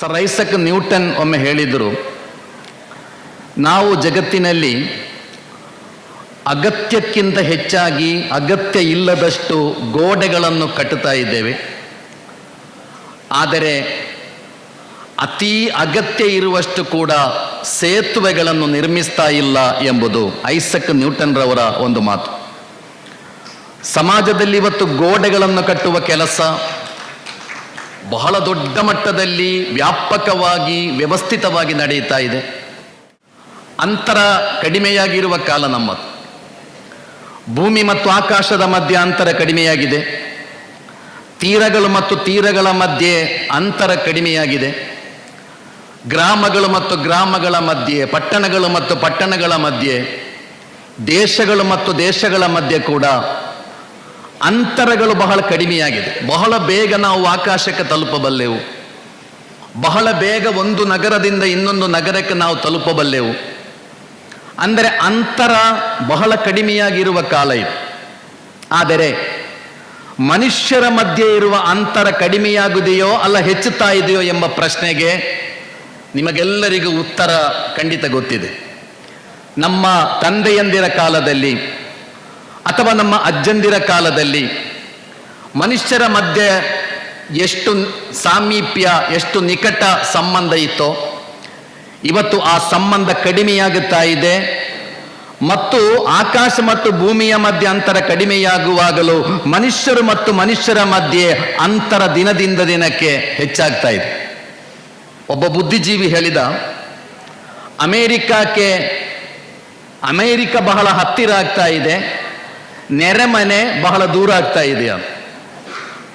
Sir Isaac Newton ಒಮ್ಮೆ ಹೇಳಿದರು, ನಾವು ಜಗತ್ತಿನಲ್ಲಿ ಅಗತ್ಯಕ್ಕಿಂತ ಹೆಚ್ಚಾಗಿ ಅಗತ್ಯ ಇಲ್ಲದಷ್ಟು ಗೋಡೆಗಳನ್ನು ಕಟ್ಟುತ್ತಾ ಇದ್ದೇವೆ. ಆದರೆ ಅತೀ ಅಗತ್ಯ ಇರುವಷ್ಟು ಕೂಡ ಸೇತುವೆಗಳನ್ನು ನಿರ್ಮಿಸ್ತಾ ಇಲ್ಲ ಎಂಬುದು ಐಸಕ್ ನ್ಯೂಟನ್ ರವರ ಒಂದು ಮಾತು. ಸಮಾಜದಲ್ಲಿ ಇವತ್ತು ಗೋಡೆಗಳನ್ನು ಕಟ್ಟುವ ಕೆಲಸ ಬಹಳ ದೊಡ್ಡ ಮಟ್ಟದಲ್ಲಿ ವ್ಯಾಪಕವಾಗಿ ವ್ಯವಸ್ಥಿತವಾಗಿ ನಡೆಯುತ್ತಾ ಇದೆ. ಅಂತರ ಕಡಿಮೆಯಾಗಿರುವ ಕಾಲ ನಮ್ಮದು. ಭೂಮಿ ಮತ್ತು ಆಕಾಶದ ಮಧ್ಯೆ ಅಂತರ ಕಡಿಮೆಯಾಗಿದೆ. ತೀರಗಳು ಮತ್ತು ತೀರಗಳ ಮಧ್ಯೆ ಅಂತರ ಕಡಿಮೆಯಾಗಿದೆ. ಗ್ರಾಮಗಳು ಮತ್ತು ಗ್ರಾಮಗಳ ಮಧ್ಯೆ, ಪಟ್ಟಣಗಳು ಮತ್ತು ಪಟ್ಟಣಗಳ ಮಧ್ಯೆ, ದೇಶಗಳು ಮತ್ತು ದೇಶಗಳ ಮಧ್ಯೆ ಕೂಡ ಅಂತರಗಳು ಬಹಳ ಕಡಿಮೆಯಾಗಿದೆ. ಬಹಳ ಬೇಗ ನಾವು ಆಕಾಶಕ್ಕೆ ತಲುಪಬಲ್ಲೆವು. ಬಹಳ ಬೇಗ ಒಂದು ನಗರದಿಂದ ಇನ್ನೊಂದು ನಗರಕ್ಕೆ ನಾವು ತಲುಪಬಲ್ಲೆವು. ಅಂದರೆ ಅಂತರ ಬಹಳ ಕಡಿಮೆಯಾಗಿರುವ ಕಾಲ ಇದು. ಆದರೆ ಮನುಷ್ಯರ ಮಧ್ಯೆ ಇರುವ ಅಂತರ ಕಡಿಮೆಯಾಗುದೆಯೋ ಅಲ್ಲ ಹೆಚ್ಚುತ್ತಾ ಇದೆಯೋ ಎಂಬ ಪ್ರಶ್ನೆಗೆ ನಿಮಗೆಲ್ಲರಿಗೂ ಉತ್ತರ ಖಂಡಿತ ಗೊತ್ತಿದೆ. ನಮ್ಮ ತಂದೆಯಂದಿರ ಕಾಲದಲ್ಲಿ ಅಥವಾ ನಮ್ಮ ಅಜ್ಜಂದಿರ ಕಾಲದಲ್ಲಿ ಮನುಷ್ಯರ ಮಧ್ಯೆ ಎಷ್ಟು ಸಾಮೀಪ್ಯ, ಎಷ್ಟು ನಿಕಟ ಸಂಬಂಧ ಇತ್ತೋ, ಇವತ್ತು ಆ ಸಂಬಂಧ ಕಡಿಮೆಯಾಗುತ್ತಾ ಇದೆ. ಮತ್ತು ಆಕಾಶ ಮತ್ತು ಭೂಮಿಯ ಮಧ್ಯೆ ಅಂತರ ಕಡಿಮೆಯಾಗುವಾಗಲೂ ಮನುಷ್ಯರು ಮತ್ತು ಮನುಷ್ಯರ ಮಧ್ಯೆ ಅಂತರ ದಿನದಿಂದ ದಿನಕ್ಕೆ ಹೆಚ್ಚಾಗ್ತಾ ಇದೆ. ಒಬ್ಬ ಬುದ್ಧಿಜೀವಿ ಹೇಳಿದ, ಅಮೇರಿಕಾಕ್ಕೆ ಅಮೇರಿಕ ಬಹಳ ಹತ್ತಿರ ಆಗ್ತಾ ಇದೆ. ನೆರೆಮನೆ ಬಹಳ ದೂರ ಆಗ್ತಾ ಇದೆ ಅಂತ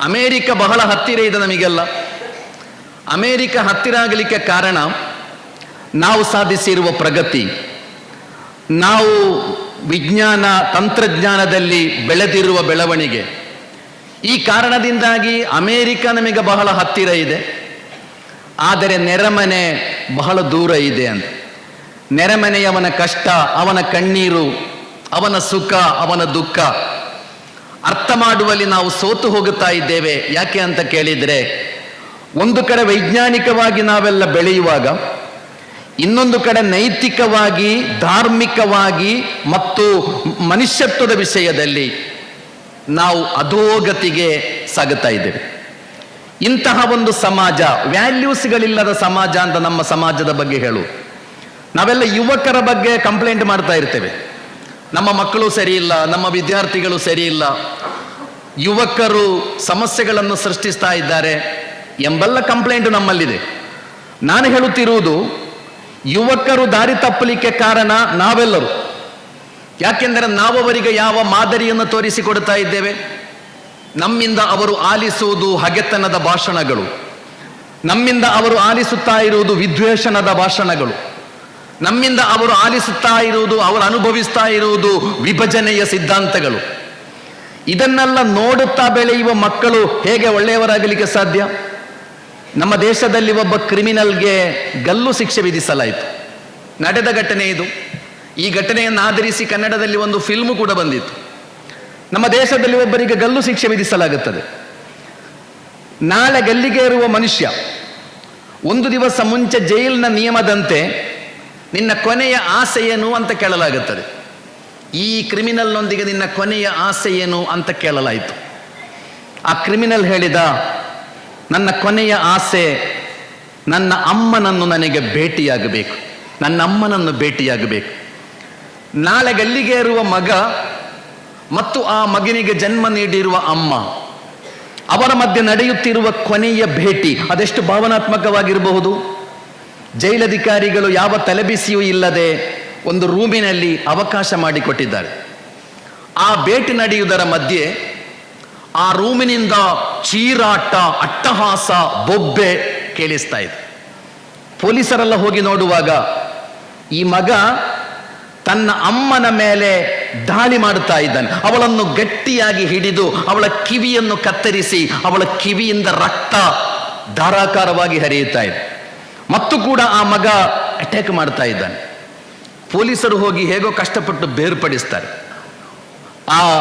ಅಮೇರಿಕ ಬಹಳ ಹತ್ತಿರ ಇದೆ ನಮಗೆಲ್ಲ. ಅಮೇರಿಕ ಹತ್ತಿರ ಆಗಲಿಕ್ಕೆ ಕಾರಣ, ನಾವು ಸಾಧಿಸಿರುವ ಪ್ರಗತಿ. ನಾವು ವಿಜ್ಞಾನ, ತಂತ್ರಜ್ಞಾನದಲ್ಲಿ ಬೆಳೆದಿರುವ ಬೆಳವಣಿಗೆ. ಈ ಕಾರಣದಿಂದಾಗಿ ಅಮೇರಿಕ ನಮಗೆ ಬಹಳ ಹತ್ತಿರ ಇದೆ. ಆದರೆ ನೆರೆಮನೆ ಬಹಳ ದೂರ ಇದೆ ಅಂತ. ನೆರೆಮನೆಯವನ ಕಷ್ಟ, ಅವನ ಕಣ್ಣೀರು ಅವನ ಸುಖ, ಅವನ ದುಃಖ. ಅರ್ಥ ಮಾಡುವಲ್ಲಿ ನಾವು ಸೋತು ಹೋಗುತ್ತಾ ಇದ್ದೇವೆ. ಯಾಕೆ ಅಂತ ಕೇಳಿದರೆ, ಒಂದು ಕಡೆ ವೈಜ್ಞಾನಿಕವಾಗಿ ನಾವೆಲ್ಲ ಬೆಳೆಯುವಾಗ, ಇನ್ನೊಂದು ಕಡೆ ನೈತಿಕವಾಗಿ, ಧಾರ್ಮಿಕವಾಗಿ ಮತ್ತು ಮನುಷ್ಯತ್ವದ ವಿಷಯದಲ್ಲಿ ನಾವು ಅಧೋಗತಿಗೆ ಸಾಗುತ್ತಾ ಇದ್ದೇವೆ. ಇಂತಹ ಒಂದು ಸಮಾಜ, ವ್ಯಾಲ್ಯೂಸ್ಗಳಿಲ್ಲದ ಸಮಾಜ ಅಂತ ನಮ್ಮ ಸಮಾಜದ ಬಗ್ಗೆ ಹೇಳು. ನಾವೆಲ್ಲ ಯುವಕರ ಬಗ್ಗೆ ಕಂಪ್ಲೇಂಟ್ ಮಾಡ್ತಾ ಇರ್ತೇವೆ. ನಮ್ಮ ಮಕ್ಕಳು ಸರಿಯಿಲ್ಲ, ನಮ್ಮ ವಿದ್ಯಾರ್ಥಿಗಳು ಸರಿಯಿಲ್ಲ. ಯುವಕರು ಸಮಸ್ಯೆಗಳನ್ನು ಸೃಷ್ಟಿಸ್ತಾ ಇದ್ದಾರೆ ಎಂಬೆಲ್ಲ ಕಂಪ್ಲೇಂಟ್ ನಮ್ಮಲ್ಲಿದೆ. ನಾನು ಹೇಳುತ್ತಿರುವುದು, ಯುವಕರು ದಾರಿ ತಪ್ಪಲಿಕ್ಕೆ ಕಾರಣ ನಾವೆಲ್ಲರೂ. ಯಾಕೆಂದರೆ ನಾವು ಅವರಿಗೆ ಯಾವ ಮಾದರಿಯನ್ನು ತೋರಿಸಿಕೊಡ್ತಾ ಇದ್ದೇವೆ? ನಮ್ಮಿಂದ ಅವರು ಆಲಿಸುವುದು ಹಗೆತನದ ಭಾಷಣಗಳು. ನಮ್ಮಿಂದ ಅವರು ಆಲಿಸುತ್ತಾ ಇರುವುದು ವಿದ್ವೇಷಣದ ಭಾಷಣಗಳು. ನಮ್ಮಿಂದ ಅವರು ಆಲಿಸುತ್ತಾ ಇರುವುದು, ಅವರು ಅನುಭವಿಸ್ತಾ ಇರುವುದು ವಿಭಜನೆಯ ಸಿದ್ಧಾಂತಗಳು. ಇದನ್ನೆಲ್ಲ ನೋಡುತ್ತಾ ಬೆಳೆಯುವ ಮಕ್ಕಳು ಹೇಗೆ ಒಳ್ಳೆಯವರಾಗಲಿಕ್ಕೆ ಸಾಧ್ಯ? ನಮ್ಮ ದೇಶದಲ್ಲಿ ಒಬ್ಬ ಕ್ರಿಮಿನಲ್ಗೆ ಗಲ್ಲು ಶಿಕ್ಷೆ ವಿಧಿಸಲಾಯಿತು. ನಡೆದ ಘಟನೆ ಇದು. ಈ ಘಟನೆಯನ್ನು ಆಧರಿಸಿ ಕನ್ನಡದಲ್ಲಿ ಒಂದು ಫಿಲ್ಮು ಕೂಡ ಬಂದಿತ್ತು. ನಮ್ಮ ದೇಶದಲ್ಲಿ ಒಬ್ಬರಿಗೆ ಗಲ್ಲು ಶಿಕ್ಷೆ ವಿಧಿಸಲಾಗುತ್ತದೆ. ನಾಳೆ ಗಲ್ಲಿಗೆ ಇರುವ ಮನುಷ್ಯ ಒಂದು ದಿವಸ ಮುಂಚೆ ಜೈಲಿನ ನಿಯಮದಂತೆ ನಿನ್ನ ಕೊನೆಯ ಆಸೆ ಏನು ಅಂತ ಕೇಳಲಾಗುತ್ತದೆ. ಈ ಕ್ರಿಮಿನಲ್ನೊಂದಿಗೆ ನಿನ್ನ ಕೊನೆಯ ಆಸೆಯೇನು ಅಂತ ಕೇಳಲಾಯಿತು. ಆ ಕ್ರಿಮಿನಲ್ ಹೇಳಿದ, ನನ್ನ ಕೊನೆಯ ಆಸೆ ನನ್ನ ಅಮ್ಮನನ್ನು ನನಗೆ ಭೇಟಿಯಾಗಬೇಕು. ನನ್ನ ಅಮ್ಮನನ್ನು ಭೇಟಿಯಾಗಬೇಕು. ನಾಳೆ ಗಲ್ಲಿಗೆ ಇರುವ ಮಗ ಮತ್ತು ಆ ಮಗನಿಗೆ ಜನ್ಮ ನೀಡಿರುವ ಅಮ್ಮ, ಅವರ ಮಧ್ಯೆ ನಡೆಯುತ್ತಿರುವ ಕೊನೆಯ ಭೇಟಿ ಅದೆಷ್ಟು ಭಾವನಾತ್ಮಕವಾಗಿರಬಹುದು? ಜೈಲಧಿಕಾರಿಗಳು ಯಾವ ತಲೆಬಿಸಿಯೂ ಇಲ್ಲದೆ ಒಂದು ರೂಮಿನಲ್ಲಿ ಅವಕಾಶ ಮಾಡಿಕೊಟ್ಟಿದ್ದಾರೆ. ಆ ಭೇಟಿ ನಡೆಯುವುದರ ಮಧ್ಯೆ ಆ ರೂಮಿನಿಂದ ಚೀರಾಟ, ಅಟ್ಟಹಾಸ, ಬೊಬ್ಬೆ ಕೇಳಿಸ್ತಾ ಇದೆ. ಪೊಲೀಸರೆಲ್ಲ ಹೋಗಿ ನೋಡುವಾಗ ಈ ಮಗ ತನ್ನ ಅಮ್ಮನ ಮೇಲೆ ದಾಳಿ ಮಾಡುತ್ತಾ ಇದ್ದಾನೆ. ಅವಳನ್ನು ಗಟ್ಟಿಯಾಗಿ ಹಿಡಿದು ಅವಳ ಕಿವಿಯನ್ನು ಕತ್ತರಿಸಿ ಅವಳ ಕಿವಿಯಿಂದ ರಕ್ತ ಧಾರಾಕಾರವಾಗಿ ಹರಿಯುತ್ತಾ ಇದೆ. ಮತ್ತು ಕೂಡ ಆ ಮಗ ಅಟ್ಯಾಕ್ ಮಾಡ್ತಾ ಇದ್ದಾನೆ. ಪೊಲೀಸರು ಹೋಗಿ ಹೇಗೋ ಕಷ್ಟಪಟ್ಟು ಬೇರ್ಪಡಿಸ್ತಾರೆ. ಆ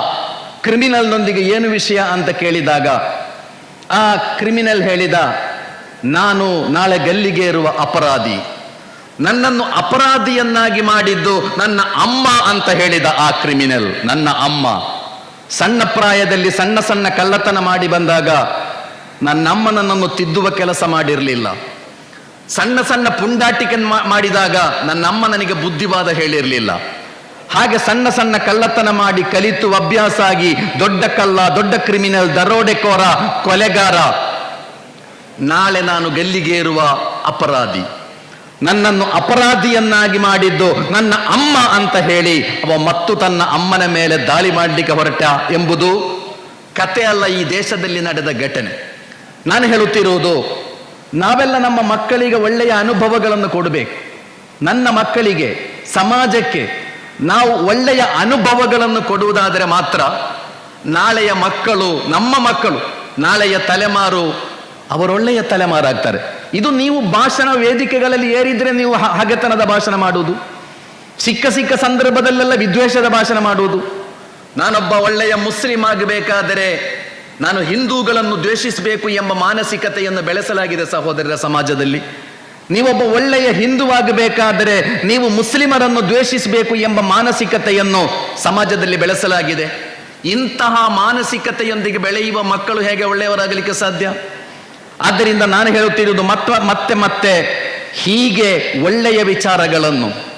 ಕ್ರಿಮಿನಲ್ನೊಂದಿಗೆ ಏನು ವಿಷಯ ಅಂತ ಕೇಳಿದಾಗ, ಆ ಕ್ರಿಮಿನಲ್ ಹೇಳಿದ, ನಾನು ನಾಳೆ ಗಲ್ಲಿಗೆ ಇರುವ ಅಪರಾಧಿ. ನನ್ನನ್ನು ಅಪರಾಧಿಯನ್ನಾಗಿ ಮಾಡಿದ್ದು ನನ್ನ ಅಮ್ಮ ಅಂತ ಹೇಳಿದ ಆ ಕ್ರಿಮಿನಲ್ ನನ್ನ ಅಮ್ಮ. ಸಣ್ಣ ಪ್ರಾಯದಲ್ಲಿ ಸಣ್ಣ ಸಣ್ಣ ಕಳ್ಳತನ ಮಾಡಿ ಬಂದಾಗ ನನ್ನಮ್ಮ ನನ್ನನ್ನು ತಿದ್ದುವ ಕೆಲಸ ಮಾಡಿರಲಿಲ್ಲ. ಸಣ್ಣ ಸಣ್ಣ ಪುಂಡಾಟಿಕೆ ಮಾಡಿದಾಗ ಮಾಡಿದಾಗ ನನ್ನಮ್ಮ ನನಗೆ ಬುದ್ಧಿವಾದ ಹೇಳಿರಲಿಲ್ಲ. ಹಾಗೆ ಸಣ್ಣ ಸಣ್ಣ ಕಳ್ಳತನ ಮಾಡಿ ಕಲಿತು ಅಭ್ಯಾಸ ಆಗಿ ದೊಡ್ಡ ಕಲ್ಲ ದೊಡ್ಡ ಕ್ರಿಮಿನಲ್ ದರೋಡೆಕೋರ ಕೊಲೆಗಾರ. ನಾಳೆ ನಾನು ಗಲ್ಲಿಗೇರುವ ಅಪರಾಧಿ. ನನ್ನನ್ನು ಅಪರಾಧಿಯನ್ನಾಗಿ ಮಾಡಿದ್ದು ನನ್ನ ಅಮ್ಮ ಅಂತ ಹೇಳಿ ಅವ ಮತ್ತು ತನ್ನ ಅಮ್ಮನ ಮೇಲೆ ದಾಳಿ ಮಾಡಲಿಕ್ಕೆ ಹೊರಟ ಎಂಬುದು ಕತೆ ಅಲ್ಲ ಈ ದೇಶದಲ್ಲಿ ನಡೆದ ಘಟನೆ. ನಾನು ಹೇಳುತ್ತಿರುವುದು ನಾವೆಲ್ಲ ನಮ್ಮ ಮಕ್ಕಳಿಗೆ ಒಳ್ಳೆಯ ಅನುಭವಗಳನ್ನು ಕೊಡಬೇಕು. ನನ್ನ ಮಕ್ಕಳಿಗೆ, ಸಮಾಜಕ್ಕೆ ನಾವು ಒಳ್ಳೆಯ ಅನುಭವಗಳನ್ನು ಕೊಡುವುದಾದರೆ ಮಾತ್ರ ನಾಳೆಯ ಮಕ್ಕಳು, ನಮ್ಮ ಮಕ್ಕಳು, ನಾಳೆಯ ತಲೆಮಾರು ಅವರೊಳ್ಳೆಯ ತಲೆಮಾರಾಗ್ತಾರೆ. ಇದು ನೀವು ಭಾಷಣ ವೇದಿಕೆಗಳಲ್ಲಿ ಏರಿದ್ರೆ ನೀವು ಹಗೆತನದ ಭಾಷಣ ಮಾಡುವುದು. ಸಿಕ್ಕ ಸಿಕ್ಕ ಸಂದರ್ಭದಲ್ಲೆಲ್ಲ ವಿದ್ವೇಷದ ಭಾಷಣ ಮಾಡುವುದು. ನಾನೊಬ್ಬ ಒಳ್ಳೆಯ ಮುಸ್ಲಿಂ ಆಗಬೇಕಾದರೆ ನಾನು ಹಿಂದೂಗಳನ್ನು ದ್ವೇಷಿಸಬೇಕು ಎಂಬ ಮಾನಸಿಕತೆಯನ್ನು ಬೆಳೆಸಲಾಗಿದೆ ಸಹೋದರರ ಸಮಾಜದಲ್ಲಿ. ನೀವೊಬ್ಬ ಒಳ್ಳೆಯ ಹಿಂದುವಾಗಬೇಕಾದರೆ ನೀವು ಮುಸ್ಲಿಮರನ್ನು ದ್ವೇಷಿಸಬೇಕು ಎಂಬ ಮಾನಸಿಕತೆಯನ್ನು ಸಮಾಜದಲ್ಲಿ ಬೆಳೆಸಲಾಗಿದೆ. ಇಂತಹ ಮಾನಸಿಕತೆಯೊಂದಿಗೆ ಬೆಳೆಯುವ ಮಕ್ಕಳು ಹೇಗೆ ಒಳ್ಳೆಯವರಾಗಲಿಕ್ಕೆ ಸಾಧ್ಯ? ಆದ್ದರಿಂದ ನಾನು ಹೇಳುತ್ತಿರುವುದು ಮತ್ತ ಮತ್ತೆ ಮತ್ತೆ ಹೀಗೆ ಒಳ್ಳೆಯ ವಿಚಾರಗಳನ್ನು.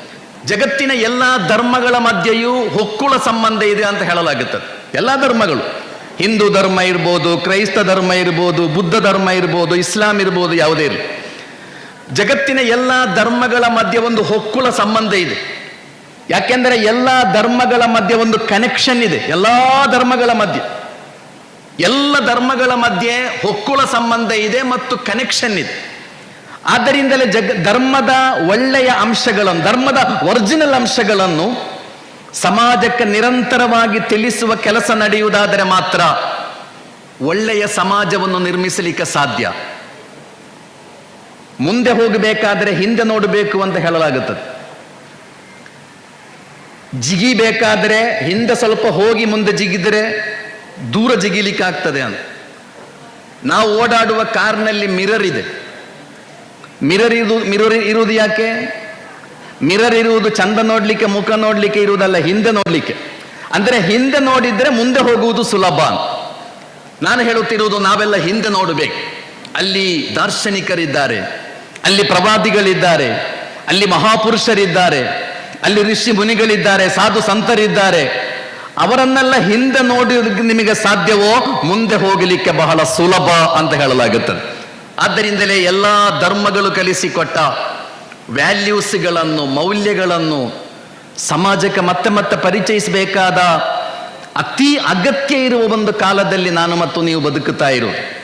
ಜಗತ್ತಿನ ಎಲ್ಲ ಧರ್ಮಗಳ ಮಧ್ಯೆಯೂ ಹೊಕ್ಕುಳ ಸಂಬಂಧ ಇದೆ ಅಂತ ಹೇಳಲಾಗುತ್ತದೆ. ಎಲ್ಲ ಧರ್ಮಗಳು. ಹಿಂದೂ ಧರ್ಮ ಇರ್ಬೋದು, ಕ್ರೈಸ್ತ ಧರ್ಮ ಇರ್ಬೋದು, ಬುದ್ಧ ಧರ್ಮ ಇರ್ಬೋದು, ಇಸ್ಲಾಂ ಇರ್ಬೋದು, ಯಾವುದೇ ಇರಲಿ. ಜಗತ್ತಿನ ಎಲ್ಲ ಧರ್ಮಗಳ ಮಧ್ಯೆ ಒಂದು ಹೊಕ್ಕುಳ ಸಂಬಂಧ ಇದೆ. ಯಾಕೆಂದರೆ ಎಲ್ಲ ಧರ್ಮಗಳ ಮಧ್ಯೆ ಒಂದು ಕನೆಕ್ಷನ್ ಇದೆ, ಎಲ್ಲ ಧರ್ಮಗಳ ಮಧ್ಯೆ. ಎಲ್ಲ ಧರ್ಮಗಳ ಮಧ್ಯೆ ಹೊಕ್ಕುಳ ಸಂಬಂಧ ಇದೆ ಮತ್ತು ಕನೆಕ್ಷನ್ ಇದೆ. ಆದ್ದರಿಂದಲೇ ಜಗ, ಧರ್ಮದ ಒಳ್ಳೆಯ ಅಂಶಗಳನ್ನು, ಧರ್ಮದ ಒರಿಜಿನಲ್ ಅಂಶಗಳನ್ನು ಸಮಾಜಕ್ಕೆ ನಿರಂತರವಾಗಿ ತಿಳಿಸುವ ಕೆಲಸ ನಡೆಯುವುದಾದರೆ ಮಾತ್ರ ಒಳ್ಳೆಯ ಸಮಾಜವನ್ನು ನಿರ್ಮಿಸಲಿಕ್ಕೆ ಸಾಧ್ಯ. ಮುಂದೆ ಹೋಗಬೇಕಾದರೆ ಹಿಂದೆ ನೋಡಬೇಕು ಅಂತ ಹೇಳಲಾಗುತ್ತದೆ. ಜಿಗಿಬೇಕಾದರೆ ಹಿಂದೆ ಸ್ವಲ್ಪ ಹೋಗಿ ಮುಂದೆ ಜಿಗಿದರೆ ದೂರ ಜಿಗಿಲಿಕ್ಕೆ ಆಗ್ತದೆ ಅಂತ. ನಾವು ಓಡಾಡುವ ಕಾರ್ನಲ್ಲಿ ಮಿರರ್ ಇದೆ. ಮಿರರ್ ಇರುವುದು ಮಿರರ್ ಇರುವುದು ಯಾಕೆ? ಮಿರರ್ ಇರುವುದು ಚಂದ ನೋಡ್ಲಿಕ್ಕೆ, ಮುಖ ನೋಡ್ಲಿಕ್ಕೆ ಇರುವುದಲ್ಲ, ಹಿಂದೆ ನೋಡ್ಲಿಕ್ಕೆ. ಅಂದ್ರೆ ಹಿಂದೆ ನೋಡಿದ್ರೆ ಮುಂದೆ ಹೋಗುವುದು ಸುಲಭ ನಾನು ಹೇಳುತ್ತಿರುವುದು ನಾವೆಲ್ಲ ಹಿಂದೆ ನೋಡಬೇಕು. ಅಲ್ಲಿ ದಾರ್ಶನಿಕರಿದ್ದಾರೆ, ಅಲ್ಲಿ ಪ್ರವಾದಿಗಳಿದ್ದಾರೆ, ಅಲ್ಲಿ ಮಹಾಪುರುಷರಿದ್ದಾರೆ, ಅಲ್ಲಿ ಋಷಿ ಮುನಿಗಳಿದ್ದಾರೆ, ಸಾಧು ಸಂತರಿದ್ದಾರೆ. ಅವರನ್ನೆಲ್ಲ ಹಿಂದೆ ನೋಡಿ ನಿಮಗೆ ಸಾಧ್ಯವೋ? ಮುಂದೆ ಹೋಗಲಿಕ್ಕೆ ಬಹಳ ಸುಲಭ ಅಂತ ಹೇಳಲಾಗುತ್ತದೆ. ಆದ್ದರಿಂದಲೇ ಎಲ್ಲ ಧರ್ಮಗಳು ಕಲಿಸಿಕೊಟ್ಟ ವ್ಯಾಲ್ಯೂಸ್ಗಳನ್ನು ಮೌಲ್ಯಗಳನ್ನು ಸಮಾಜಕ್ಕೆ ಮತ್ತೆ ಮತ್ತೆ ಪರಿಚಯಿಸಬೇಕಾದ ಅತಿ ಅಗತ್ಯ ಇರುವ ಒಂದು ಕಾಲದಲ್ಲಿ ನಾನು ಮತ್ತು ನೀವು ಬದುಕುತ್ತಾ ಇರುವುದು